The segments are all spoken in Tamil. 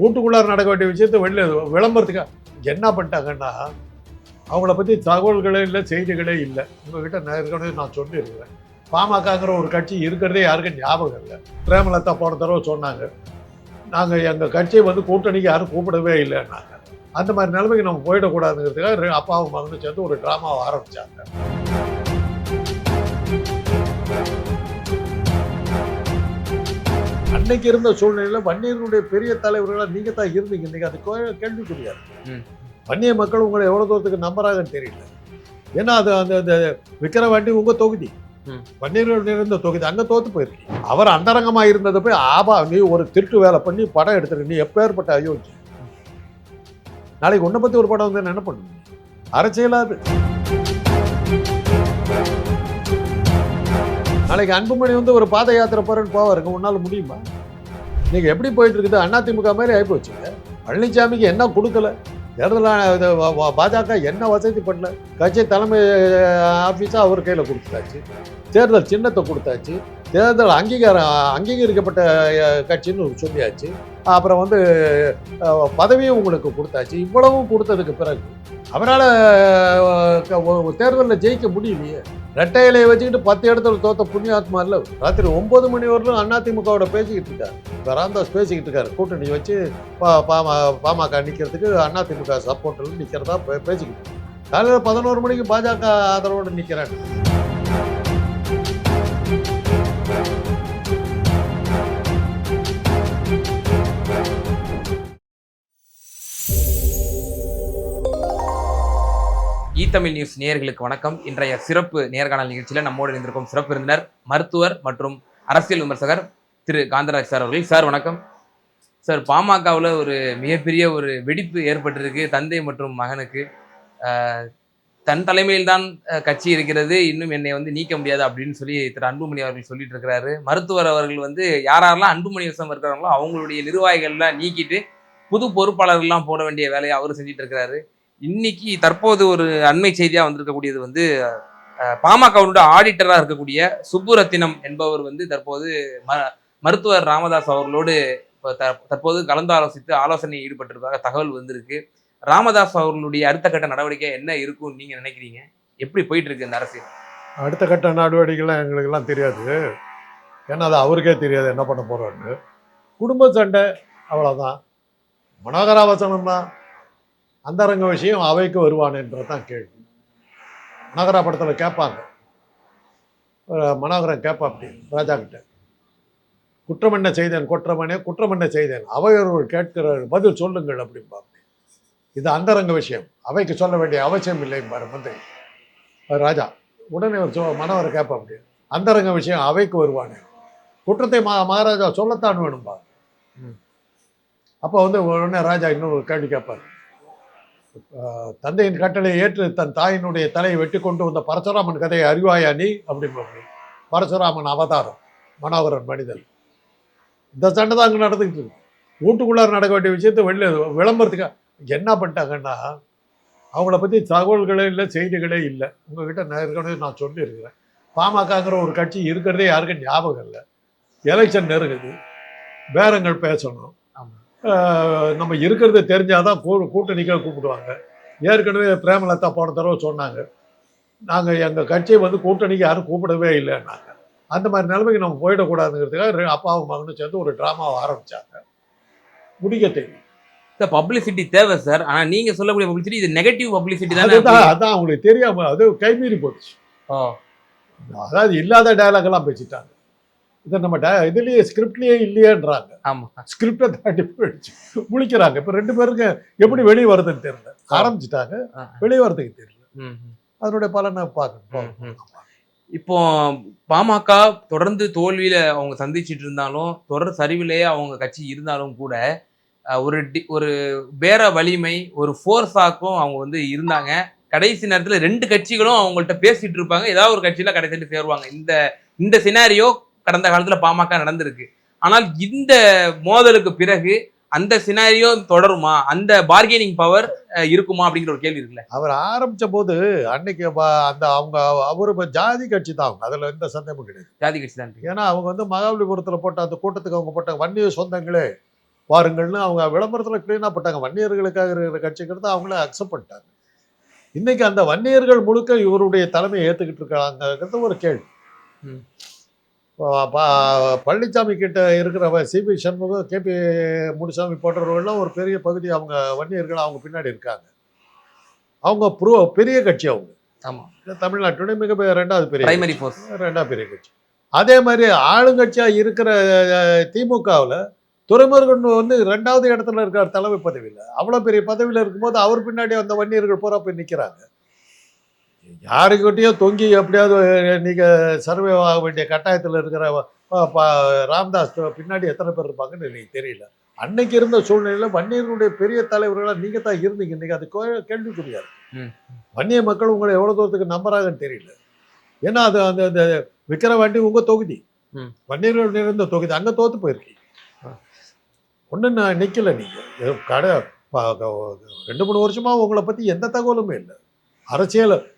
வீட்டுக்குள்ளார நடக்க வேண்டிய விஷயத்தை வெளியில் விளம்பரத்துக்கு? என்ன பண்ணிட்டாங்கன்னா அவங்கள பற்றி தகவல்களே இல்லை செய்திகளே இல்லை. உங்ககிட்ட நான் ஏற்கனவே நான் சொல்லியிருக்கிறேன். பாமகங்கிற ஒரு கட்சி இருக்கிறதே யாருக்கும் ஞாபகம் இல்லை. பிரேமலதா போன தடவை சொன்னாங்க நாங்கள் எங்கள் கட்சியை வந்து கூட்டணிக்கு யாரும் கூப்பிடவே இல்லைன்னாங்க. அந்த மாதிரி நிலைமைக்கு நம்ம போயிடக்கூடாதுங்கிறதுக்காக அப்பாவும் மகனும் சேர்ந்து ஒரு ட்ராமாவை ஆரம்பித்தாங்க அன்னைக்கு இருந்த சூழ்நிலையில் வன்னியர்களுடைய பெரிய தலைவர்களாக நீங்கள் தான் இருந்தீங்க. இன்னைக்கு அது கே- கேள்விக்குரியாது ம். வன்னிய மக்கள் உங்களை எவ்வளோ தூரத்துக்கு நம்புறாங்கன்னு தெரியல. ஏன்னா அது அந்த அந்த விக்கிரவாண்டி உங்கள் தொகுதி. வன்னியர்கள் இருந்த தொகுதி. அங்கே தோத்து போயிருக்கு. அவர் அந்தரங்கமாக இருந்ததை போய் ஆபா நீ ஒரு திருட்டு வேலை பண்ணி படம் எடுத்துரு. நீ எப்பேற்பட்ட அயோக்கிய? நாளைக்கு உன்னை பற்றி ஒரு படம் வந்து என்ன பண்ணுவீங்க? அரசியலாது நாளைக்கு அன்புமணி வந்து ஒரு பாத யாத்திரை போறேன்னு போவாருங்க. உன்னால முடியுமா? நீங்க எப்படி போயிட்டு இருக்குது அதிமுக மாதிரி ஆகிப்போச்சுங்க பழனிசாமிக்கு என்ன கொடுக்கல? தேர்தல் பாஜக என்ன வசதி பண்ணல? கட்சி தலைமை ஆஃபீஸாக அவர் கையில் கொடுத்தாச்சு. தேர்தல் சின்னத்தை கொடுத்தாச்சு. தேர்தல் அங்கீகாரம் அங்கீகரிக்கப்பட்ட கட்சின்னு சொல்லியாச்சு. அப்புறம் வந்து பதவியும் உங்களுக்கு கொடுத்தாச்சு. இவ்வளவும் கொடுத்ததுக்கு பிறகு அவரால் தேர்தலில் ஜெயிக்க முடியலையே. ரெட்டை இலையை வச்சுக்கிட்டு பத்து இடத்துல தோத்த புண்ணியாத்மா இல்லை. ராத்திரி ஒன்பது மணி வரலும் அதிமுகவோட பேசிக்கிட்டு இருக்காரு. இப்போ ராம்தாஸ் பேசிக்கிட்டு இருக்காரு. கூட்டணி வச்சு பா பாமா பாமக நிற்கிறதுக்கு அதிமுக சப்போர்ட்டில் நிற்கிறதா பேசிக்கிட்டு காலையில் பதினோரு மணிக்கு பாஜக ஆதரவோடு நிற்கிறாங்க தமிழ் நியூஸ் நேயர்களுக்கு வணக்கம். இன்றைய சிறப்பு நேர்காணல் நிகழ்ச்சியில் நம்மோடு இருந்திருக்கும் சிறப்பு விருந்தினர் மருத்துவர் மற்றும் அரசியல் விமர்சகர் திரு காந்தராஜ் சார் அவர்கள். சார் வணக்கம். சார் பாமகவில் ஒரு மிகப்பெரிய ஒரு வெடிப்பு ஏற்பட்டிருக்கு தந்தை மற்றும் மகனுக்கு. தன் தலைமையில் தான் கட்சி இருக்கிறது இன்னும் என்னை வந்து நீக்க முடியாது அப்படின்னு சொல்லி திரு அன்புமணி அவர்கள் சொல்லிட்டு இருக்கிறாரு. மருத்துவர் அவர்கள் வந்து யாரெல்லாம் அன்புமணி விஷயம் இருக்கிறாங்களோ அவங்களுடைய நிர்வாகிகள்லாம் நீக்கிட்டு புது பொறுப்பாளர்கள்லாம் போட வேண்டிய வேலையை அவர் செஞ்சுட்டு இருக்கிறாரு. இன்னைக்கு தற்போது ஒரு அண்மை செய்தியாக வந்திருக்கக்கூடியது வந்து பாமகவுடைய ஆடிட்டராக இருக்கக்கூடிய சுப்புரத்தினம் என்பவர் வந்து தற்போது ம- மருத்துவர் ராமதாஸ் அவர்களோடு இப்போ த- தற்போது கலந்து ஆலோசித்து ஆலோசனை ஈடுபட்டிருப்பதாக தகவல் வந்திருக்கு. ராமதாஸ் அவர்களுடைய அடுத்த கட்ட நடவடிக்கை என்ன இருக்கும்னு நீங்க நினைக்கிறீங்க? எப்படி போயிட்டு இருக்கு இந்த அரசியல்? அடுத்த கட்ட நடவடிக்கைலாம் எங்களுக்கெல்லாம் தெரியாது. ஏன்னா அது அவருக்கே தெரியாது என்ன பண்ண போகிறோன்னு குடும்ப சண்டை அவ்வளோதான் மனோகராவசனம் தான் அந்தரங்க விஷயம் அவைக்கு வருவானேன்றது தான் கேள்வி. மனோகரா படத்தில் கேட்பாங்க மனோகரன் கேட்பா அப்படி ராஜா கிட்ட குற்றம் என்ன செய்தேன் குற்றமனே குற்றம் என்ன செய்தேன் அவையவர்கள் கேட்கிற பதில் சொல்லுங்கள் அப்படிம்பா இது அந்தரங்க விஷயம். அவைக்கு சொல்ல வேண்டிய அவசியம் இல்லை பாரு மந்திரி ராஜா உடனே ஒரு சொ மனவரை கேட்பா அப்படி. அந்தரங்க விஷயம் அவைக்கு வருவானே. குற்றத்தை மா மகாராஜா சொல்லத்தான் வேணும்பா ம். அப்போ வந்து உடனே ராஜா இன்னொரு கேள்வி கேட்பார். தந்தையின் கட்டளை ஏற்று தன் தாயினுடைய தலையை வெட்டி கொண்டு வந்த பரசுராமன் கதையை அறிவாயா நீ? அப்படின்னு பரசுராமன் அவதாரம். மனோகரன் மனிதன். இந்த சண்டை தான் அங்கே நடந்துக்கிட்டு இருக்கு. வீட்டுக்குள்ளார நடக்க வேண்டிய விஷயத்தை வெளியில் விளம்பரத்துக்கு? என்ன பண்ணிட்டாங்கன்னா அவங்கள பற்றி தகவல்களே இல்லை செய்திகளே இல்லை. உங்ககிட்ட நான் ஏற்கனவே நான் சொல்லியிருக்கிறேன். பாமகங்கிற ஒரு கட்சி இருக்கிறதே யாருக்கும் ஞாபகம் இல்லை. எலெக்ஷன் நெருங்குது. பேரங்கள் பேசணும். நம்ம இருக்கிறது தெரிஞ்சாதான் கூ கூட்டணிக்காக கூப்பிடுவாங்க. ஏற்கனவே பிரேமலதா போன தடவை சொன்னாங்க. நாங்கள் எங்கள் கட்சியை வந்து கூட்டணிக்கு யாரும் கூப்பிடவே இல்லைன்னாங்க. அந்த மாதிரி நிலைமைக்கு நம்ம போயிடக்கூடாதுங்கிறதுக்காக அப்பாவும் மகனும் சேர்ந்து ஒரு ட்ராமாவை ஆரம்பிச்சாங்க. முடிக்க தெரியும். சார் பப்ளிசிட்டி தேவை சார். ஆனா நீங்க சொல்லக்கூடிய பப்ளிசிட்டி இது நெகட்டிவ் பப்ளிசிட்டி தானே அதுதான் அதான் அவங்களுக்கு தெரியாம அது கைமீறி போச்சு. அதாவது இல்லாத டயலாக் எல்லாம் பேசிட்டாங்க. இதை நம்ம இதுலயே ஸ்கிரிப்ட்லயே இல்லையேன்றாங்க. ஆமா. ஸ்கிரிப்டை தாண்டி போயிடுச்சு. முழிக்கிறாங்க. இப்போ ரெண்டு பேருக்கு எப்படி வெளியே வருதுன்னு தெரியல. ஆரம்பிச்சிட்டாங்க. வெளியே வரதுக்கு தெரியல. அதனுடைய பலனை பார்க்கணும். இப்போ பாமக தொடர்ந்து தோல்வியில அவங்க சந்திச்சிட்டு இருந்தாலும் தொடர் சரிவிலேயே அவங்க கட்சி இருந்தாலும் கூட ஒரு டி ஒரு பேர வலிமை ஒரு ஃபோர்ஸாக்கும் அவங்க வந்து இருந்தாங்க. கடைசி நேரத்துல ரெண்டு கட்சிகளும் அவங்கள்ட்ட பேசிட்டு இருப்பாங்க. ஏதாவது ஒரு கட்சியில கடைசிட்டு சேருவாங்க. இந்த இந்த சினாரியோ கடந்த காலத்துல பாமக நடந்திருக்கு. ஆனால் இந்த மோதலுக்கு பிறகு அந்த சினாரியோ தொடருமா? அந்த பார்கெனிங் பவர் இருக்குமா அப்படிங்கிற ஒரு கேள்வி இருக்குல்ல. அவர் ஆரம்பிச்ச போது அன்னைக்கு அந்த அவங்க அவர் ஜாதி கட்சி தான் அவங்க. அதுல எந்த சந்தேகமும் கிடையாது. ஜாதி கட்சி தான். ஏன்னா அவங்க வந்து மகாபலிபுரத்துல போட்ட அந்த கூட்டத்துக்கு அவங்க போட்ட வன்னிய சொந்தங்களே வாருங்கள்னு அவங்க விளம்பரத்தில் க்ளீனாக போட்டாங்க. வன்னியர்களுக்காக இருக்கிற கட்சிங்கிறத அவங்களே அக்செப்ட் பண்ணிட்டாங்க. இன்னைக்கு அந்த வன்னியர்கள் முழுக்க இவருடைய தலைமையை ஏற்றுக்கிட்டு இருக்காங்கிறது ஒரு கேள்வி. பழனிசாமி கிட்ட இருக்கிற சிபி சண்முகம் கேபி முனுசாமி போன்றவர்கள்லாம் ஒரு பெரிய பகுதி அவங்க வன்னியர்கள் அவங்க பின்னாடி இருக்காங்க. அவங்க ப்ரோ பெரிய கட்சி அவங்க. ஆமா. தமிழ்நாட்டுடைய மிக ரெண்டாவது பெரிய பிரைமரி ஃபோர்ஸ் ரெண்டாவது பெரிய கட்சி. அதே மாதிரி ஆளுங்கட்சியாக இருக்கிற திமுகவில் துறைமுருகன் வந்து ரெண்டாவது இடத்துல இருக்கார் தலைமை பதவியில். அவ்வளோ பெரிய பதவியில் இருக்கும்போது அவர் பின்னாடி அந்த வன்னியர்கள் பூரா போய் நிற்கிறாங்க யாருக்கிட்டையோ தொங்கி எப்படியாவது நீங்கள் சர்வே ஆக வேண்டிய கட்டாயத்தில் இருக்கிற ராம்தாஸ் பின்னாடி எத்தனை பேர் இருப்பாங்கன்னு எனக்கு தெரியல. அன்னைக்கு இருந்த சூழ்நிலையில் வன்னியர்களுடைய பெரிய தலைவர்களாக நீங்கள் தான் இருந்தீங்க. இன்னைக்கு அது கோ- கேள்விக்குறியா? இருக்கு ம். வன்னிய மக்கள் உங்களை எவ்வளோ தூரத்துக்கு நம்புறாங்கன்னு தெரியல. ஏன்னா அது அந்த அந்த விக்கிரவாண்டி உங்கள் தொகுதி. வன்னியர்கள் நிறைந்த தொகுதி. அங்கே தோத்து போயிருக்கீங்க. ஒன்றும் நான் நிற்கல நீங்கள் கடை ரெண்டு மூணு வருஷமா உங்களை பற்றி எந்த தகவலுமே இல்லை. அரசியல்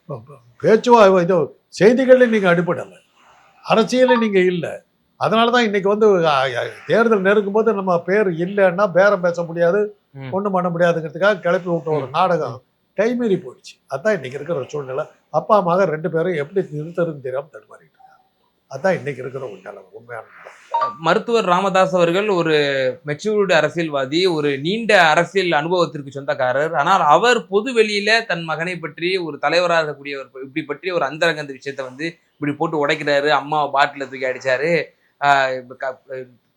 பேச்சுவா இது செய்திகளில் நீங்கள் அடிபடலை. அரசியலில் நீங்கள் இல்லை. அதனால தான் இன்னைக்கு வந்து தேர்தல் நெருங்கும் போது நம்ம பேர் இல்லைன்னா பேரம் பேச முடியாது. ஒன்றும் பண்ண முடியாதுங்கிறதுக்காக கிளப்பி விட்ட ஒரு நாடகம் கைமீறி போயிடுச்சு. அதான் இன்னைக்கு இருக்கிற சூழ்நிலை. அப்பா மகன் ரெண்டு பேரும் எப்படி நிறுத்துறதுன்னு தெரியாமல் தடுமாறிட்டு அதான் இன்னைக்கு இருக்கிற ஒரு நிலைமை உண்மையான மருத்துவர் ராமதாஸ் அவர்கள் ஒரு மெச்சூர்டு அரசியல்வாதி ஒரு நீண்ட அரசியல் அனுபவத்திற்கு சொந்தக்காரர். ஆனால் அவர் பொது வெளியில தன் மகனை பற்றி ஒரு தலைவராக இருக்கக்கூடியவர் இப்படி பற்றி ஒரு அந்தரங்க விஷயத்தை வந்து இப்படி போட்டு உடைக்கிறாரு. அம்மா பாட்டில தூக்கி அடிச்சாரு.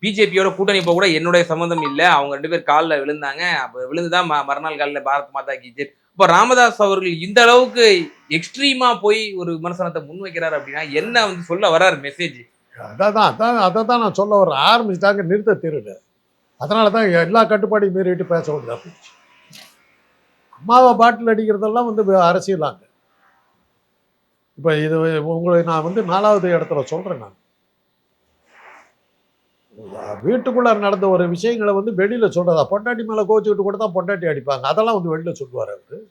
பிஜேபியோட கூட்டணி போக கூட என்னுடைய சம்மந்தம் இல்லை. அவங்க ரெண்டு பேர் காலில் விழுந்தாங்க. அப்போ விழுந்துதான் ம- மறுநாள் காலில் பாரத் மாதா கி ஜெய் இப்போ ராமதாஸ் அவர்கள் இந்த அளவுக்கு எக்ஸ்ட்ரீமா போய் ஒரு விமர்சனத்தை முன்வைக்கிறார் அப்படின்னா என்ன வந்து சொல்ல வராரு மெசேஜ் அதான் தான் அதான் அதை தான் நான் சொல்ல வர ஆரம்பிச்சிட்டாங்க நிறுத்த திருடு. அதனால தான் எல்லா கட்டுப்பாடையும் மீறிட்டு பேச வேண்டியதாக போயிடுச்சு அம்மாவை பாட்டில் அடிக்கிறதெல்லாம் வந்து அரசியலாங்க இப்போ இது உங்களை நான் வந்து நாலாவது இடத்துல சொல்கிறேன் நான். வீட்டுக்குள்ளார நடந்த ஒரு விஷயங்களை வந்து வெளியில சொல்றதா? பொண்டாட்டி மேல கோச்சுக்கிட்டு கூட தான் பொண்டாட்டி அடிப்பாங்க. அதெல்லாம் வந்து வெளியில சொல்லுவாரு அவரு.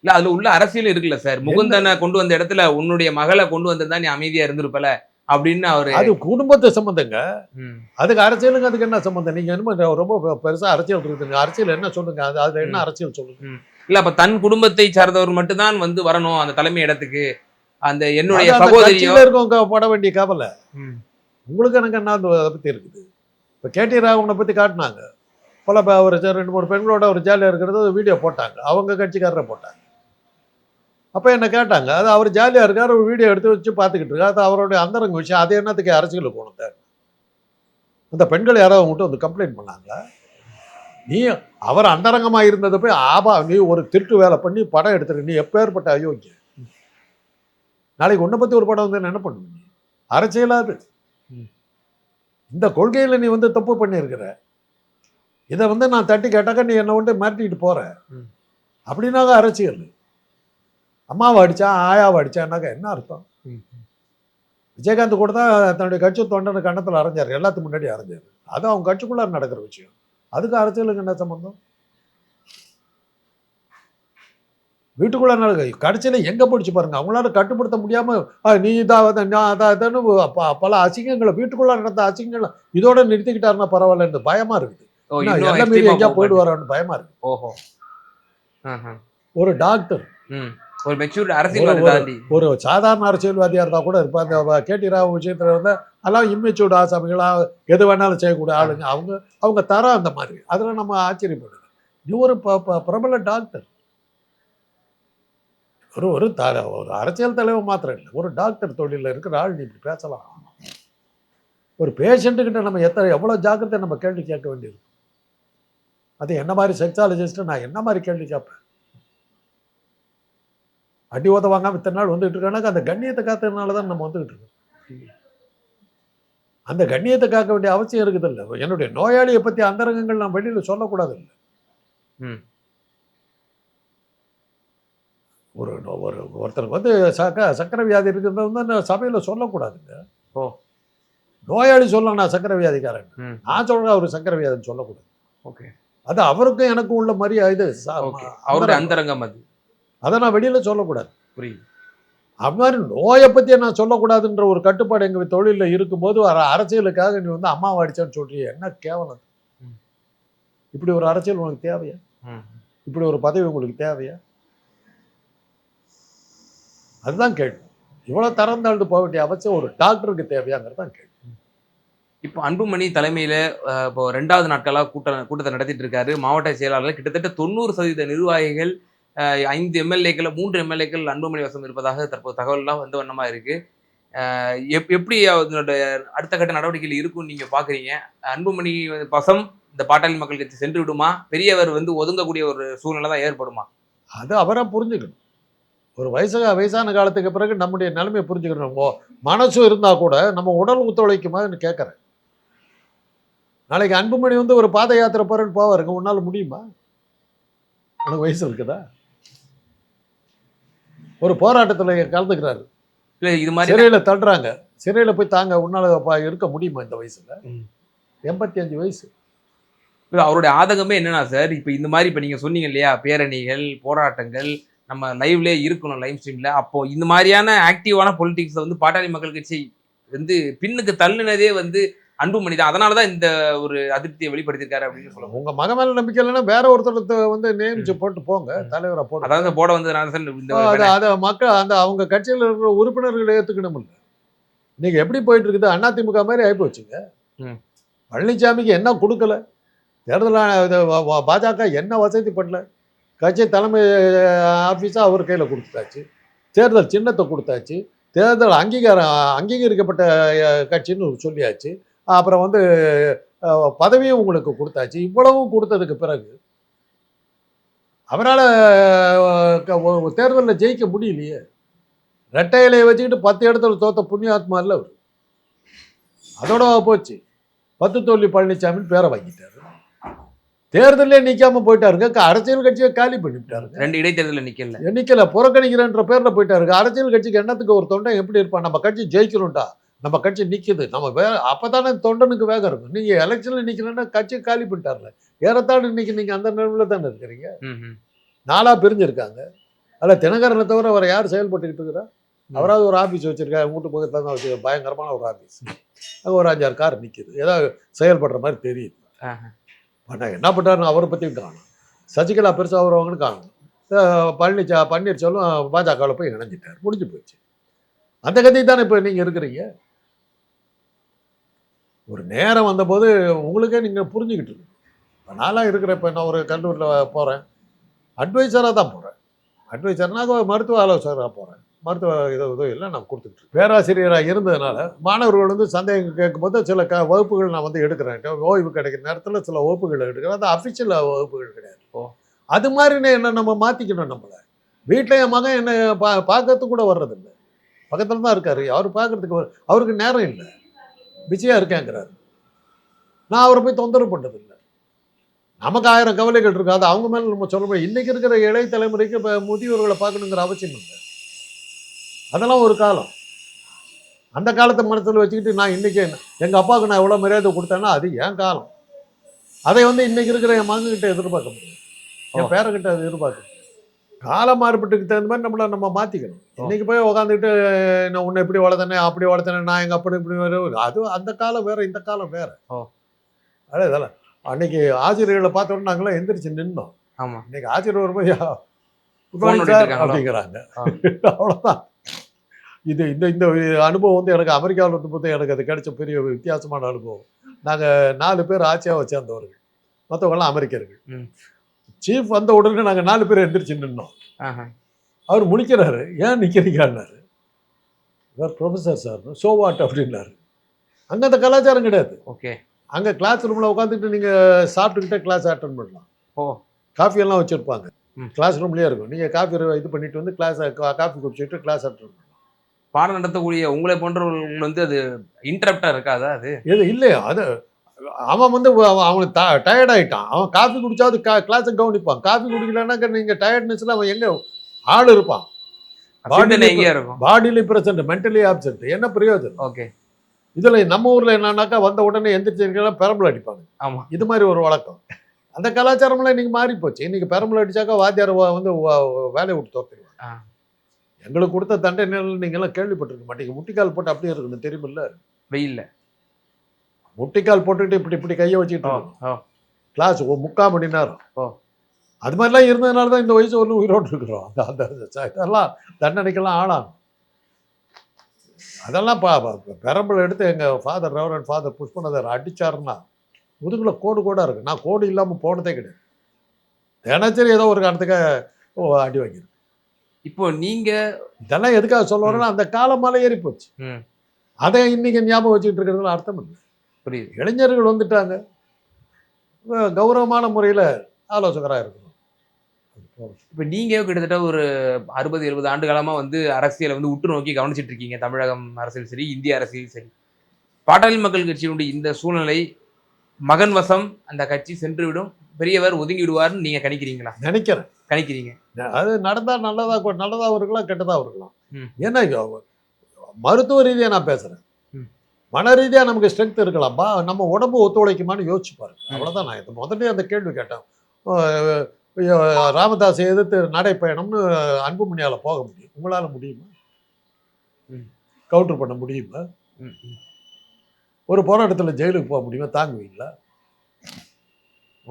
இல்ல அதுல உள்ள அரசியல் இருக்குல்ல சார். முகுந்தனை கொண்டு வந்த இடத்துல உன்னுடைய மகளை கொண்டு வந்திருந்தா நீ அமைதியா இருந்திருப்பல? அப்படின்னு அவரு அது குடும்பத்து சம்பந்தங்க. ம். அதுக்கு அரசியலுக்கு அதுக்கு என்ன சம்பந்தம்? நீங்க என்ன ரொம்ப பெ- பெருசா அரசியல் இருக்குதுங்க. அரசியல் என்ன சொல்லுங்க? அது அதுல என்ன அரசியல் சொல்லுங்க? இல்ல அப்ப தன் குடும்பத்தை சார்ந்தவர் மட்டும்தான் வந்து வரணும் அந்த தலைமை இடத்துக்கு. அந்த என்னுடைய அது அந்த சகோதரியோ கட்சியில இருக்கவங்க பட வேண்டிய கவலை. உங்களுக்கு எனக்கு என்ன அந்த அதை பற்றி இருக்குது? இப்போ கேடி ராகவனை பற்றி காட்டினாங்க. பல ஒரு ரெண்டு மூணு பெண்களோட ஒரு இருக்கிறத இருக்கிறது வீடியோ போட்டாங்க. அவங்க கட்சிக்காரரை போட்டாங்க. அப்போ என்ன கேட்டாங்க? அது அவர் ஜாலியாக இருக்கார் ஒரு வீடியோ எடுத்து வச்சு பார்த்துக்கிட்டு இருக்காரு. அது அவருடைய அந்தரங்க விஷயம். அது என்னத்துக்கு அரசியலுக்கு போகணும் தேவை? அந்த பெண்கள் யாரோ அவங்ககிட்ட வந்து கம்ப்ளைண்ட் பண்ணாங்களா? நீ அவர் அந்தரங்கமாக இருந்ததை போய் ஆபா நீ ஒரு திருட்டு வேலை பண்ணி படம் எடுத்துருக்க நீ எப்பேற்பட்ட அயோக்கிய நாளைக்கு உன்னை பற்றி ஒரு படம் வந்து என்ன பண்ணுவீங்க அரசியலாது இந்த கொள்கையில நீ வந்து தப்பு பண்ணியிருக்கிற. இதை வந்து நான் தட்டி கேட்டாக்க நீ என்னை வந்து மிரட்டிட்டு போற. ம். அப்படின்னாக்க அரசியல். அம்மாவை அடிச்சா ஆயாவை அடிச்சான்னாக்க என்ன அர்த்தம். விஜயகாந்த் கூட தான் தன்னுடைய கட்சி தொண்டனை கண்ணத்தில் அரைஞ்சார். எல்லாத்துக்கு முன்னாடி அரைஞ்சார். அது அவங்க கட்சிக்குள்ள நடக்கிற விஷயம். அதுக்கு அரசியலுக்கு என்ன சம்பந்தம்? வீட்டுக்குள்ள நடக்க கடைசியில எங்க போயிடுச்சு பாருங்க. அவங்களால கட்டுப்படுத்த முடியாம "ஆ, நீ இதாவது நான் ப- பல அசிங்கங்களை வீட்டுக்குள்ள நடந்த அசிங்கங்களை இதோட நிறுத்திக்கிட்டாருன்னா பரவாயில்ல. இந்த பயமா இருக்குது. எல்லாம் எங்கேயா போக போயிடுவாரான்னு பயமா இருக்கு ஓஹோ. ஒரு டாக்டர். ஒரு மெச்சூர்டு அரசியல்வாதி ஒரு- சாதாரண அரசியல்வாதியா இருந்தா கூட இருப்பா. அந்த கேடி ராவ் விஷயத்துல வந்து அதெல்லாம் இம்மெச்சூர்டு ஆசாமிகளா எது வேணாலும் செய்யக்கூடிய ஆளுங்க. அவங்க அவங்க தரம் அந்த மாதிரி. அதுல நம்ம ஆச்சரியப்படுது நீ ஒரு பிரபல டாக்டர் ஒரு ஒரு த ஒரு அரசியல் தலைவர் மாத்திரம் இல்லை. ஒரு டாக்டர் தொழிலில் இருக்கிற ஆள் நீ இப்படி பேசலாம். ஒரு பேஷண்ட்டுக்கிட்ட நம்ம எத்தனை எவ்வளோ ஜாக்கிரதை நம்ம கேள்வி கேட்க வேண்டியது? அது என்ன மாதிரி செக்ஸாலஜிஸ்ட்டு நான் என்ன மாதிரி கேள்வி கேட்பேன்? அடி ஓத வாங்காமல் இத்தனை நாள் வந்துட்டு இருக்கானாக்க அந்த கண்ணியத்தை காத்ததுனால தான் நம்ம வந்துகிட்டு இருக்கோம். அந்த கண்ணியத்தை காக்க வேண்டிய அவசியம் இருக்குது இல்லை என்னுடைய நோயாளியை பற்றி அந்தரங்கங்கள் நான் வெளியில் சொல்லக்கூடாது இல்லை. ம். ஒரு ஒரு ஒருத்தருக்கு வந்து சக்க சக்கரை வியாதி இருக்கிறத வந்து சபையில் சொல்லக்கூடாதுங்க. ஓ. நோயாளி சொல்ல நான் சக்கரை வியாதிக்காரன். நான் சொல்றேன் அவர் சக்கரை வியாதின்னு சொல்லக்கூடாது. ஓகே. அது அவருக்கும் எனக்கும் உள்ள மரியாதை இது அவருடைய அந்தரங்கம். அது. அதை நான் வெளியில் சொல்லக்கூடாது. புரியுது. அது மாதிரி நோயை பற்றி நான் சொல்லக்கூடாதுன்ற ஒரு கட்டுப்பாடு எங்கள் தொழிலில் இருக்கும்போது அரசியலுக்காக நீ வந்து அம்மாவை அடிச்சான்னு சொல்றியே என்ன கேவலம் இப்படி ஒரு அரசியல் உனக்கு தேவையா. இப்படி ஒரு பதவி உங்களுக்கு தேவையா? அதுதான் கேள்வி. இவ்வளவு தரம் தாழ்ந்து போக வேண்டிய அவசியம் ஒரு டாக்டருக்கு தேவையாங்கிறது தான் கேள்வி. இப்போ அன்புமணி தலைமையில இப்போ ரெண்டாவது நாட்களா கூட்டம் கூட்டத்தை நடத்திட்டு இருக்காரு. மாவட்ட செயலாளர்கள் கிட்டத்தட்ட தொண்ணூறு சதவீத நிர்வாகிகள் ஐந்து எம்எல்ஏக்கள் மூன்று எம்எல்ஏக்கள் அன்புமணி வசம் இருப்பதாக தற்போது தகவல்லாம் வந்த வண்ணமா இருக்கு. அஹ், எப்- எப்படி அதனுடைய அடுத்த கட்ட நடவடிக்கைகள் இருக்கும் நீங்க பாக்குறீங்க? அன்புமணி வசம் இந்த பாட்டாளி மக்கள் கட்சி சென்று விடுமா? பெரியவர் வந்து ஒதுங்கக்கூடிய ஒரு சூழ்நிலை தான் ஏற்படுமா? அது அவரா புரிஞ்சுக்கணும். ஒரு வயசு வயசான காலத்துக்கு பிறகு நம்முடைய நிலைமையை புரிஞ்சுக்கணும்? ஓ, மனசு இருந்தா கூட நம்ம உடல் ஒத்துழைக்குமான்னு கேட்கறேன். நாளைக்கு அன்புமணி வந்து ஒரு பாத யாத்திரை போறேன்னு போவாருங்க உன்னால முடியுமா? உனக்கு வயசு இருக்குதா? ஒரு போராட்டத்துல கலந்துக்கிறாரு. இல்ல இது மாதிரி சிறையில தள்ளுறாங்க. சிறையில போய் தாங்க உன்னால ப- இருக்க முடியுமா இந்த வயசுல. எண்பத்தி அஞ்சு வயசு. இல்ல, அவருடைய ஆதங்கமே என்னன்னா சார் இப்போ இந்த மாதிரி இப்போ நீங்க சொன்னீங்க இல்லையா? பேரணிகள் போராட்டங்கள் நம்ம லைவ்ல இருக்கணும் லைவ் ஸ்ட்ரீம்ல அப்போ இந்த மாதிரியான ஆக்டிவான பொலிட்டிக்ஸ் வந்து பாட்டாளி மக்கள் கட்சி வந்து பின்னுக்கு தள்ளுனதே வந்து அன்புமணி தான். அதனால தான் இந்த ஒரு அதிருப்தியை வெளிப்படுத்தியிருக்காரு அப்படின்னு சொல்லலாம். உங்க மக மேல நம்பிக்கை இல்லைன்னா வேற ஒருத்தரத்தை வந்து நியமிச்சு போட்டு போங்க தலைவரை போட்டு அதாவது போட வந்து நான் சார் இந்த அது மக்கள் அந்த அவங்க கட்சியில் இருக்கிற உறுப்பினர்கள் ஏற்றுக்கணும் இல்லை. நீங்க எப்படி போயிட்டு இருக்குது? அதிமுக மாதிரி ஆகி போச்சுங்க. பழனிசாமிக்கு என்ன கொடுக்கல? தேர்தல் பாஜக என்ன வசதி பண்ணல? கட்சி தலைமை ஆஃபீஸாக அவர் கையில் கொடுத்தாச்சு. தேர்தல் சின்னத்தை கொடுத்தாச்சு. தேர்தல் அங்கீகாரம் அங்கீகரிக்கப்பட்ட கட்சின்னு சொல்லியாச்சு. அப்புறம் வந்து பதவியும் உங்களுக்கு கொடுத்தாச்சு. இவ்வளவும் கொடுத்ததுக்கு பிறகு அவரால் தேர்தலில் ஜெயிக்க முடியலையே. ரெட்டை இலையை வச்சுக்கிட்டு பத்து இடத்துல தோத்த புண்ணியாத்மா இல்லை அவர். அதோட போச்சு. பத்து தோல்வி பழனிசாமின்னு பேரை வாங்கிட்டார். தேர்தலே நிக்காம போயிட்டாருங்க. அரசியல் கட்சியை காலி பண்ணிவிட்டாருங்க ரெண்டு இடைத்தேர்தலில் நிக்கல. எண்ணிக்கல புறக்கணிக்கிறேன்ற பேர்ல போயிட்டாருங்க. அரசியல் கட்சிக்கு என்னத்துக்கு ஒரு தொண்டன் எப்படி இருப்பான்? நம்ம கட்சி ஜெயிக்கணும்டா. நம்ம கட்சி நிக்குது. நம்ம வே அப்பதானே தொண்டனுக்கு வேகம் இருக்கும். நீங்க எலெக்ஷன்ல நிக்கலன்னா கட்சி காலி பண்ணிட்டார்ல. ஏறத்தாடு இன்னைக்கு நீங்க அந்த நிலைமையில தானே இருக்கிறீங்க. ம், ம். நாளா பிரிஞ்சிருக்காங்க. அதில் தினகரனை தவிர அவர் யார் செயல்பட்டுக்கிட்டு இருக்கிறா? அவராவது ஒரு ஆஃபீஸ் வச்சிருக்காரு. வீட்டு பக்கத்தில் தான் வச்சு பயங்கரமான ஒரு ஆஃபீஸ் அங்கே ஒரு அஞ்சாறு கார் நிற்கிது ஏதாவது செயல்படுற மாதிரி தெரியுது. ஆஹா. என்ன பண்ணுறாருன்னு அவரை பற்றியும் காணும். சசிகலா பெருசாக வருவாங்கன்னு காணும். பழனிச்சா பன்னீர்செல்வம் பாஜகவில் போய் இணைஞ்சிட்டார். முடிஞ்சு போச்சு. அந்த கதையை தானே இப்போ நீங்கள் இருக்கிறீங்க? ஒரு நேரம் வந்தபோது உங்களுக்கே நீங்கள் புரிஞ்சுக்கிட்டு இருக்கு இப்போ நான்லாம் இருக்கிற இப்போ நான் ஒரு கல்லூரியில் போகிறேன் அட்வைசராக தான் போகிறேன் அட்வைசர்னா மருத்துவ ஆலோசகராக போகிறேன் மருத்துவ இது உதவியில் நான் கொடுத்துட்ருக்கேன் பேராசிரியராக இருந்ததுனால மாணவர்கள் வந்து சந்தேகம் கேட்கும்போது சில க வகுப்புகள் நான் வந்து எடுக்கிறேன். ஓய்வு கிடைக்கிற நேரத்தில் சில வகுப்புகள் எடுக்கிறேன். அது அஃபிஷியல் வகுப்புகள் கிடையாது. அது மாதிரி என்ன நம்ம மாற்றிக்கணும் நம்மளை? வீட்டில் என் மகன் என்ன பா பார்க்கறதுக்கு கூட வர்றதில்ல. பக்கத்தில் தான் இருக்காரு. அவர் பார்க்கறதுக்கு வர- அவருக்கு நேரம் இல்லை. பிஸியாக இருக்கேங்கிறாரு. நான் அவரை போய் தொந்தரவு பண்ணதில்லை நமக்கு ஆயிரம் கவலைகள் இருக்கு. அது அவங்க மேலே நம்ம சொல்ல முடியும் இன்னைக்கு இருக்கிற இளைய தலைமுறைக்கு இப்போ முதியோர்களை பார்க்கணுங்கிற அவசியம் இல்லை. அதெல்லாம் ஒரு காலம். அந்த காலத்தை மனசில் வச்சுக்கிட்டு நான் இன்னைக்கு எங்கள் அப்பாவுக்கு நான் எவ்வளோ மரியாதை கொடுத்தேன்னா அது என் காலம். அதை வந்து இன்னைக்கு இருக்கிற என் மகன்கிட்ட எதிர்பார்க்க முடியும். என் ஓ. பேரங்கிட்ட அது எதிர்பார்க்க. காலம் மாறுபட்டுக்கு தகுந்த மாதிரி நம்மளை நம்ம மாற்றிக்கணும் இன்னைக்கு போய் உட்காந்துக்கிட்டு நான் உன்னை இப்படி வளர்த்தனே அப்படி வளர்த்தனே நான் எங்கள் அப்படி இப்படி வர அது அந்த காலம் வேற இந்த காலம் வேற. ஓ. அதான் இதெல்லாம் அன்னைக்கு ஆசிரியர்களை பார்த்த உடனே நாங்களாம் எந்திரிச்சு நின்னோம். ஆமா. இன்னைக்கு ஆசிரியர் வரும்போது? அப்படிங்கிறாங்க. அவ்வளோதான் இது இந்த இந்த அனுபவம் வந்து எனக்கு அமெரிக்காவில் இருந்தபோது எனக்கு அது கிடைச்ச பெரிய வித்தியாசமான அனுபவம். நாங்கள் நாலு பேர் ஆட்சியாக சேர்ந்தவர்கள். மற்றவங்களாம் அமெரிக்கர்கள். ம். சீஃப் வந்த உடனே நாங்கள் நாலு பேர் எந்திரிச்சு நின்னோம். அவர் முழிக்கிறாரு ஏன் நிற்கிறீங்கன்னாரு இவர் ப்ரொஃபஸர் சார் ஷோ வாட் அப்படின்னாரு. அங்கே அந்த கலாச்சாரம் கிடையாது. ஓகே. அங்கே கிளாஸ் ரூமில் உட்காந்துட்டு நீங்கள் சாப்பிட்டுக்கிட்டே கிளாஸ் அட்டன் பண்ணலாம். ஓ. காஃபி எல்லாம் வச்சுருப்பாங்க. கிளாஸ் ரூம்லேயே இருக்கும். நீங்கள் காஃபி இது பண்ணிட்டு வந்து கிளாஸ் காஃபி குடிச்சிட்டு கிளாஸ் அட்டன் பாடம் நடத்தக்கூடிய உங்களை போன்றவர்கள் வந்து அது இன்டரப்டா இருக்காதா அது? எது இல்லையா? அது அவன் வந்து அவன் அவனுக்கு டயர்ட் ஆயிட்டான். அவன் காஃபி குடிச்சாவது கா கிளாஸை கவனிப்பான். காஃபி குடிக்கலன்னாக்க நீங்கள் டயர்ட்னஸ்ல அவன் எங்கே ஆள் இருப்பான். சிந்தனை எங்கேயா இருக்கும். பாடியிலி பிரசன்ட் மென்டலி ஆப்சென்ட் என்ன பிரயோஜனம்? ஓகே இதுல நம்ம ஊர்ல என்னன்னாக்கா வந்த உடனே எந்திரிச்சிருக்கலாம் பெரம்பல் அடிப்பாங்க. ஆமா. இது மாதிரி ஒரு வழக்கம். அந்த கலாச்சாரம்லாம் இன்னைக்கு மாறி போச்சு இன்னைக்கு பெரம்பல் அடிச்சாக்கா வாத்தியார் வந்து வேலையை விட்டு தோத்துருவாங்க. எங்களுக்கு கொடுத்த தண்டனைகள் நீங்க எல்லாம் கேள்விப்பட்டிருக்க மாட்டீங்க. முட்டிக்கால் போட்டு அப்படியே இருக்கணும் தெரியுமில்ல? வெயில்ல. முட்டிக்கால் போட்டுக்கிட்டு இப்படி இப்படி கையை வச்சுக்கிட்டு கிளாஸ் முக்கால் மணி நேரம். அது மாதிரிலாம் இருந்ததுனால தான் இந்த வயசு ஒன்று உயிரோடு இருக்கிறோம். அந்த இதெல்லாம் தண்டனைக்கெல்லாம் ஆளாகும். அதெல்லாம் பா பெரம்பல் எடுத்து எங்கள் ஃபாதர் ரெவரன் ஃபாதர் புஷ்பநாதர் அடிச்சாருன்னா முதுகுல கோடு கோடாக இருக்கு. நான் கோடு இல்லாமல் போனதே கிடையாது. தினசரி ஏதோ ஒரு காரணத்துக்கு அடி வாங்கிடும் இப்போ நீங்க இதெல்லாம் எதுக்காக சொல்ல வரேன்னா அந்த காலம் மலை ஏறி போச்சு. அதை இன்னைக்கு ஞாபகம் வச்சுக்கிட்டு இருக்கிறதுல அர்த்தம் இல்லை. புரியுது. இளைஞர்கள் வந்துட்டாங்க. கௌரவமான முறையில் ஆலோசகராக இருக்கணும். இப்போ நீங்க கிட்டத்தட்ட ஒரு அறுபது எழுபது ஆண்டு காலமா வந்து அரசியலை வந்து உற்று நோக்கி கவனிச்சிட்டு இருக்கீங்க. தமிழகம் அரசியல் சரி இந்திய அரசியல் சரி. பாட்டாளி மக்கள் கட்சியினுடைய இந்த சூழ்நிலை மகன் வசம் அந்த கட்சி சென்று விடும். பெரியவர் ஒதுங்கி விடுவார்னு நீங்க கணிக்கிறீங்களா? நினைக்கிறேன். கணிக்கிறீங்க. அது நடந்தால் நல்லதாக நல்லதாக இருக்கலாம் கெட்டதாக இருக்கலாம். ஏன்னா மருத்துவ ரீதியாக நான் பேசுகிறேன். மன ரீதியாக நமக்கு ஸ்ட்ரென்த் இருக்கலாம் பா நம்ம உடம்பு ஒத்துழைக்குமான்னு யோசிச்சு பாருங்க. அவ்வளோதான் நான் இது முதல்ல அந்த கேள்வி கேட்டேன். ராமதாஸை எதிர்த்து நடைப்பயணம்னு அன்புமணியால் போக முடியும். உங்களால் முடியுமா. கவுண்டர் பண்ண முடியுமா. ஒரு போராட்டத்தில் ஜெயிலுக்கு போக முடியுமா? தாங்குவீங்களா?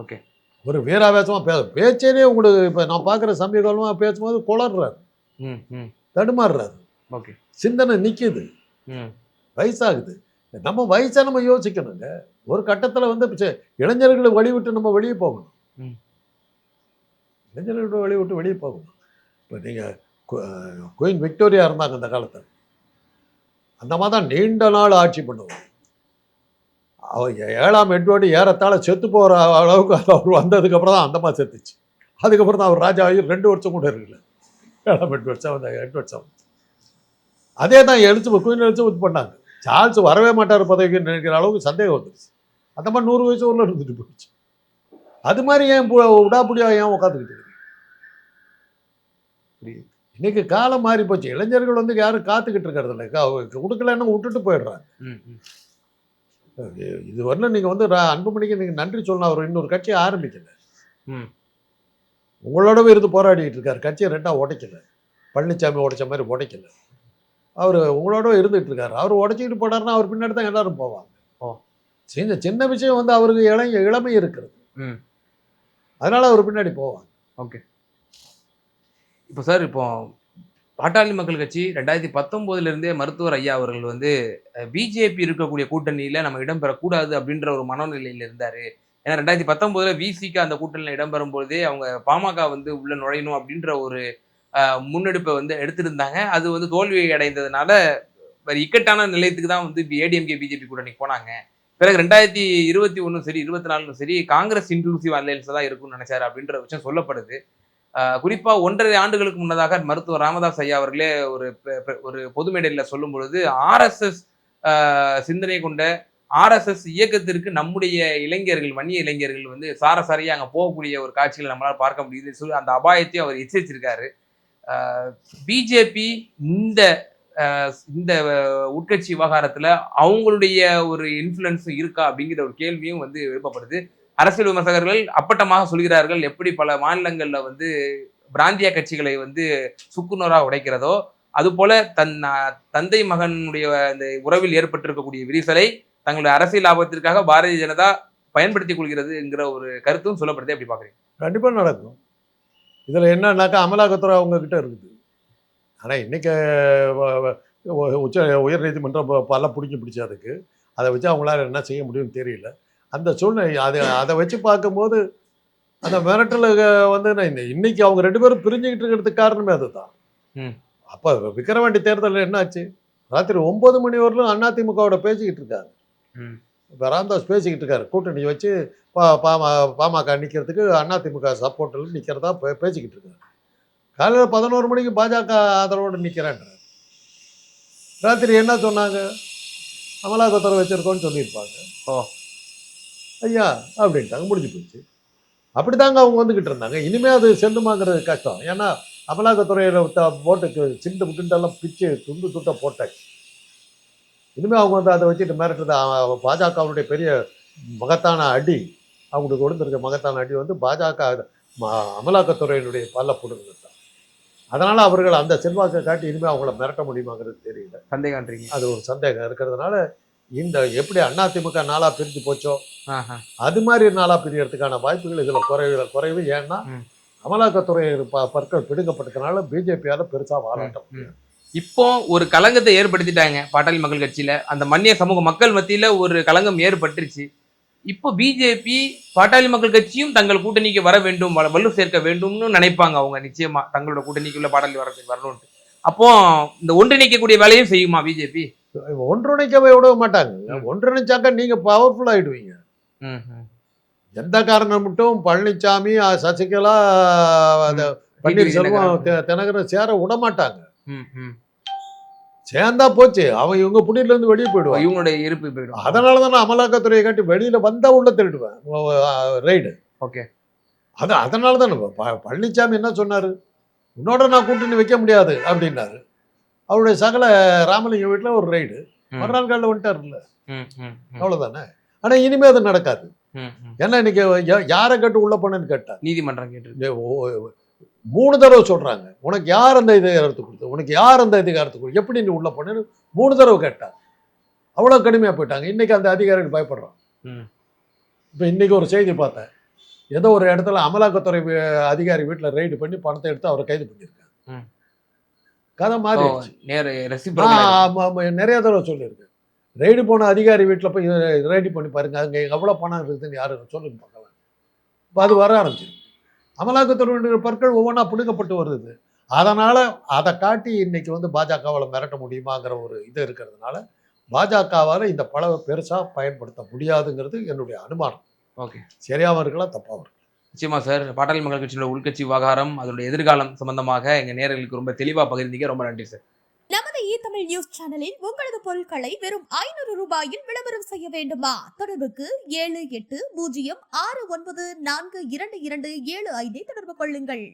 ஓகே. ஒரு வீராவேசமாக பேச பேச்சேனே உங்களுக்கு இப்போ நான் பார்க்குற சமீப காலமாக பேசும்போது குளர்றாரு. ம் ம். தடுமாறுறாரு. ஓகே. சிந்தனை நிற்கிது ம். வயசாகுது. நம்ம வயசை நம்ம யோசிக்கணுங்க. ஒரு கட்டத்தில் வந்து இளைஞர்களை வழி விட்டு நம்ம வெளியே போகணும். ம். இளைஞர்களை வழி விட்டு வெளியே போகணும். இப்போ நீங்கள் குயின் விக்டோரியா இருந்தாங்க அந்த காலத்தில். அந்த மாதிரி தான் நீண்ட நாள் ஆட்சி அவர் ஏழாம் எட்வர்டு ஏறத்தாழ செத்து போகிற அளவுக்கு அவர் வந்ததுக்கப்புறம் தான் அந்த செத்துச்சு. அதுக்கப்புறம் தான் அவர் ராஜா ரெண்டு வருஷம் கூட இருக்குல்ல ஏழாம் எட்வர்ட் செவன் எட்வர்ட் செவன். அதே தான் எழுத்து குயின் எலிசபெத் பண்ணாங்க. சார்ல்ஸ் வரவே மாட்டார் பதவிக்கு நினைக்கிற அளவுக்கு சந்தேகம் வந்துருச்சு. அந்த மாதிரி நூறு வயசு உள்ள இருந்துட்டு போயிடுச்சு. அது மாதிரி ஏன் பு- விடாப்புடியா ஏன் உட்காந்துக்கிட்டு இருக்கு? இன்னைக்கு காலம் மாறி போச்சு இளைஞர்கள் வந்து யாரும் காத்துக்கிட்டு இருக்கிறது இல்லை. கொடுக்கலன்னு விட்டுட்டு போயிடுறாங்க. இது வரல நீங்கள் வந்து அன்புமணிக்கு நீங்கள் நன்றி சொல்லணும். அவர் இன்னொரு கட்சியை ஆரம்பிக்கல. ம். உங்களோடவே இருந்து போராடிட்டு இருக்காரு. கட்சியை ரெண்டாக உடைக்கல. பழனிசாமி உடைச்ச மாதிரி உடைக்கல. அவர் உங்களோட இருந்துட்டு இருக்காரு. அவர் உடைச்சிக்கிட்டு போனாருன்னா அவர் பின்னாடி தான் எல்லாரும் போவாங்க. ஓ. சின்ன சின்ன விஷயம் வந்து அவருக்கு இளைஞ இளமை இருக்கிறது. ம். அதனால அவர் பின்னாடி போவாங்க. ஓகே. இப்போ சார் இப்போ பாட்டாளி மக்கள் கட்சி ரெண்டாயிரத்தி பத்தொம்போதுலேருந்தே மருத்துவர் ஐயா அவர்கள் வந்து பிஜேபி இருக்கக்கூடிய கூட்டணியில் நம்ம இடம்பெறக்கூடாது அப்படின்ற ஒரு மனநிலையில் இருந்தார். ஏன்னா ரெண்டாயிரத்தி பத்தொம்போதில் விசிக்கு அந்த கூட்டணியில் இடம்பெறும் பொழுதே அவங்க பாமக வந்து உள்ளே நுழையணும் அப்படின்ற ஒரு முன்னெடுப்பை வந்து எடுத்திருந்தாங்க. அது வந்து தோல்வி அடைந்ததுனால வேறு இக்கட்டான நிலையத்துக்கு தான் வந்து ஏடிஎம்கே பிஜேபி கூட்டணிக்கு போனாங்க. பிறகு ரெண்டாயிரத்தி இருபத்தி ஒன்றும் சரி இருபத்தி நாலும் சரி காங்கிரஸ் இன்க்ளூசிவ் அலையன்ஸ் தான் இருக்கும்னு நினைச்சாரு அப்படின்ற விஷயம் சொல்லப்படுது. குறிப்பாக ஒன்றரை ஆண்டுகளுக்கு முன்னதாக மருத்துவர் ராமதாஸ் ஐயா அவர்களே ஒரு ஒரு பொது மேடையில் சொல்லும் பொழுது ஆர்எஸ்எஸ் சிந்தனை கொண்ட ஆர்எஸ்எஸ் இயக்கத்திற்கு நம்முடைய இளைஞர்கள் வன்னிய இளைஞர்கள் வந்து சாரசாரியாக அங்கே போகக்கூடிய ஒரு காட்சிகளை நம்மளால் பார்க்க முடியுதுன்னு சொல்லி அந்த அபாயத்தையும் அவர் எச்சரிச்சிருக்காரு. பிஜேபி இந்த இந்த உட்கட்சி விவகாரத்தில் அவங்களுடைய ஒரு இன்ஃப்ளூயன்ஸும் இருக்கா அப்படிங்கிற ஒரு கேள்வியும் வந்து எழுப்பப்படுது. அரசியல் விமர்சகர்கள் அப்பட்டமாக சொல்கிறார்கள் எப்படி பல மாநிலங்களில் வந்து பிராந்திய கட்சிகளை வந்து சுக்குநூறாக உடைக்கிறதோ அதுபோல தன் தந்தை மகனுடைய அந்த உறவில் ஏற்பட்டிருக்கக்கூடிய விரிசலை தங்களுடைய அரசியல் லாபத்திற்காக பாரதிய ஜனதா பயன்படுத்திக் கொள்கிறதுங்கிற ஒரு கருத்தும் சொல்லப்படுது. எப்படி பார்க்குறேன் கண்டிப்பாக நடக்கும். இதில் என்னன்னாக்கா அமலாக்கத்துறை அவங்கக்கிட்ட இருக்குது. ஆனால் இன்றைக்கி உச்ச உயர்நீதிமன்றம் பல பிடிச்சி பிடிச்சி அதுக்கு. அதை வச்சு அவங்களால என்ன செய்ய முடியும்னு தெரியல. அந்த சூழ்நிலை அதை அதை வச்சு பார்க்கும்போது அந்த மிரட்டல் வந்து நான் இன்னைக்கு அவங்க ரெண்டு பேரும் பிரிஞ்சுக்கிட்டு இருக்கிறதுக்கு காரணமே அதுதான். அப்போ விக்கிரவாண்டி தேர்தலில் என்னாச்சு? ராத்திரி ஒன்பது மணி வரலும் அதிமுகவோட பேசிக்கிட்டு இருக்காங்க ம். இப்போ ராமதாஸ் பேசிக்கிட்டு இருக்காரு கூட்டணி வச்சு பா பாமா பாமக நிற்கிறதுக்கு அதிமுக சப்போர்ட்டில் நிற்கிறதா பே பேசிக்கிட்டு இருக்காரு காலையில் பதினோரு மணிக்கு பாஜக ஆதரவோடு நிற்கிறேன்றார் ராத்திரி என்ன சொன்னாங்க? அமலாக்கத்துறை வச்சுருக்கோன்னு சொல்லியிருப்பாங்க. ஓ. ஐயா அப்படின்ட்டாங்க முடிஞ்சு போச்சு. அப்படி தாங்க அவங்க வந்துக்கிட்டு இருந்தாங்க. இனிமேல் அது செல்லுமாங்கிறது கஷ்டம். ஏன்னா அமலாக்கத்துறையில் போட்டுக்கு சிண்டு முட்டுண்டெல்லாம் பிச்சு துண்டு துட்டை போட்டாச்சு. இனிமேல் அவங்க வந்து அதை வச்சுட்டு மிரட்டுறது பாஜகவுடைய பெரிய மகத்தான அடி அவங்களுக்கு கொடுத்துருக்க மகத்தான அடி வந்து பாஜக அமலாக்கத்துறையினுடைய பல்ல புடுங்கிறது தான். அதனால் அவர்கள் அந்த செல்வாக்கை காட்டி இனிமேல் அவங்கள மிரட்ட முடியுமாங்கிறது தெரியல. சந்தேகம்ன்றீங்க அது ஒரு சந்தேகம் இருக்கிறதுனால இந்த எப்படி அதிமுக நாளா பிரிஞ்சு போச்சோ. அது மாதிரி நாளா பிரியறதுக்கான வாய்ப்புகள் இதுல குறைவு குறைவு. ஏன்னா. அமலாக்கத்துறை ப- பற்கள் பிடுங்கப்பட்டதுனால பிஜேபியால பெருசா வாழாட்ட முடியாது இப்போ ஒரு கலங்கத்தை ஏற்படுத்திட்டாங்க பாட்டாளி மக்கள் கட்சியில. அந்த மன்னிய சமூக மக்கள் மத்தியில ஒரு கலங்கம் ஏற்பட்டுருச்சு. இப்போ பிஜேபி பாட்டாளி மக்கள் கட்சியும் தங்கள் கூட்டணிக்கு வர வேண்டும் வலு சேர்க்க வேண்டும்னு நினைப்பாங்க அவங்க நிச்சயமா. தங்களோட கூட்டணிக்குள்ள பாட்டாளி வர வரணும்னு அப்போ இந்த ஒன்றிணைக்கக்கூடிய வேலையும் செய்யுமா பிஜேபி? ஒன்றிணைக்கவே விட மாட்டாங்க. ஒன்றிணைச்சாக்க நீங்க பவர்ஃபுல் ஆயிடுவீங்க. எந்த காரணம் மட்டும் பழனிசாமி சசிகலா பன்னீர்செல்வம் தினகரன் சேர விட மாட்டாங்க சேர்ந்தா போச்சு. அவன் இவங்க புடியில இருந்து வெளியே போயிடுவான் இவங்களுடைய இருப்பு போயிடும். அதனால தான் நான் அமலாக்கத்துறையை காட்டி வெளியில வந்தா உள்ள திருடுவேன். Ride okay. அது அதனால தான் பழனிசாமி என்ன சொன்னாரு? உன்னோட நான் கூட்டணி வைக்க முடியாது அப்படின்னாரு. அவருடைய சகல ராமலிங்கம் வீட்டில் ஒரு ரைடு மறுநாள் காலையில் வந்துட்டாருல்ல. அவ்வளவுதானே? ஆனா இனிமே அது நடக்காது. ஏன்னா இன்னைக்கு யாரை கேட்டு உள்ள போனேன்னு கேட்டார் நீதிமன்றம் கேட்டு மூணு தடவை சொல்றாங்க. உனக்கு யார் அந்த அதிகாரத்தை கொடுத்து உனக்கு யார் அந்த அதிகாரத்தை கொடுத்து எப்படி நீ உள்ள போனேன்னு மூணு தடவை கேட்டார் அவ்வளவு கடுமையா போயிட்டாங்க. இன்னைக்கு அந்த அதிகாரிகள் பயப்படுறான். இப்போ இன்னைக்கு ஒரு செய்தி பார்த்தேன். ஏதோ ஒரு இடத்துல அமலாக்கத்துறை அதிகாரி வீட்டில் ரைடு பண்ணி பணத்தை எடுத்து அவரை கைது பண்ணியிருக்காங்க. கதை ஆமா, நிறைய தடவை சொல்லியிருக்கு. ரைடு போன அதிகாரி வீட்டில் போய் ரைடு பண்ணி பாருங்க. அங்கே எவ்வளோ பணம் இருக்குதுன்னு யாரு சொல்லுங்க பார்க்கலாம் இப்போ அது வர ஆரம்பிச்சிருக்கு. அமலாக்கத்துறையினுடைய பற்கள் ஒவ்வொன்றா புழுக்கப்பட்டு வருது. அதனால அதை காட்டி இன்னைக்கு வந்து பாஜகவால் மிரட்ட முடியுமாங்கிற ஒரு இது இருக்கிறதுனால பாஜகவால் இந்த பல பெருசாக பயன்படுத்த முடியாதுங்கிறது என்னுடைய அனுமானம். ஓகே. சரியாகவும் இருக்கலாம் தப்பாகவும் இருக்கலாம் நிச்சயமா சார். பாட்டாளி மக்கள் கட்சியோட உள்கட்சி விவகாரம் அதோட எதிர்காலம் சம்பந்தமாக எங்க நேர்களுக்கு ரொம்ப தெளிவா பகிர்ந்தீங்க. ரொம்ப நன்றி சார். நமது இ தமிழ் நியூஸ் சேனலில் உங்களது பொருட்களை வெறும் ஐநூறு ரூபாயில் விளம்பரம் செய்ய வேண்டுமா? தொடர்புக்கு ஏழு எட்டு பூஜ்ஜியம் ஆறு ஒன்பது நான்கு இரண்டு இரண்டு ஏழு ஐந்தை தொடர்பு கொள்ளுங்கள்.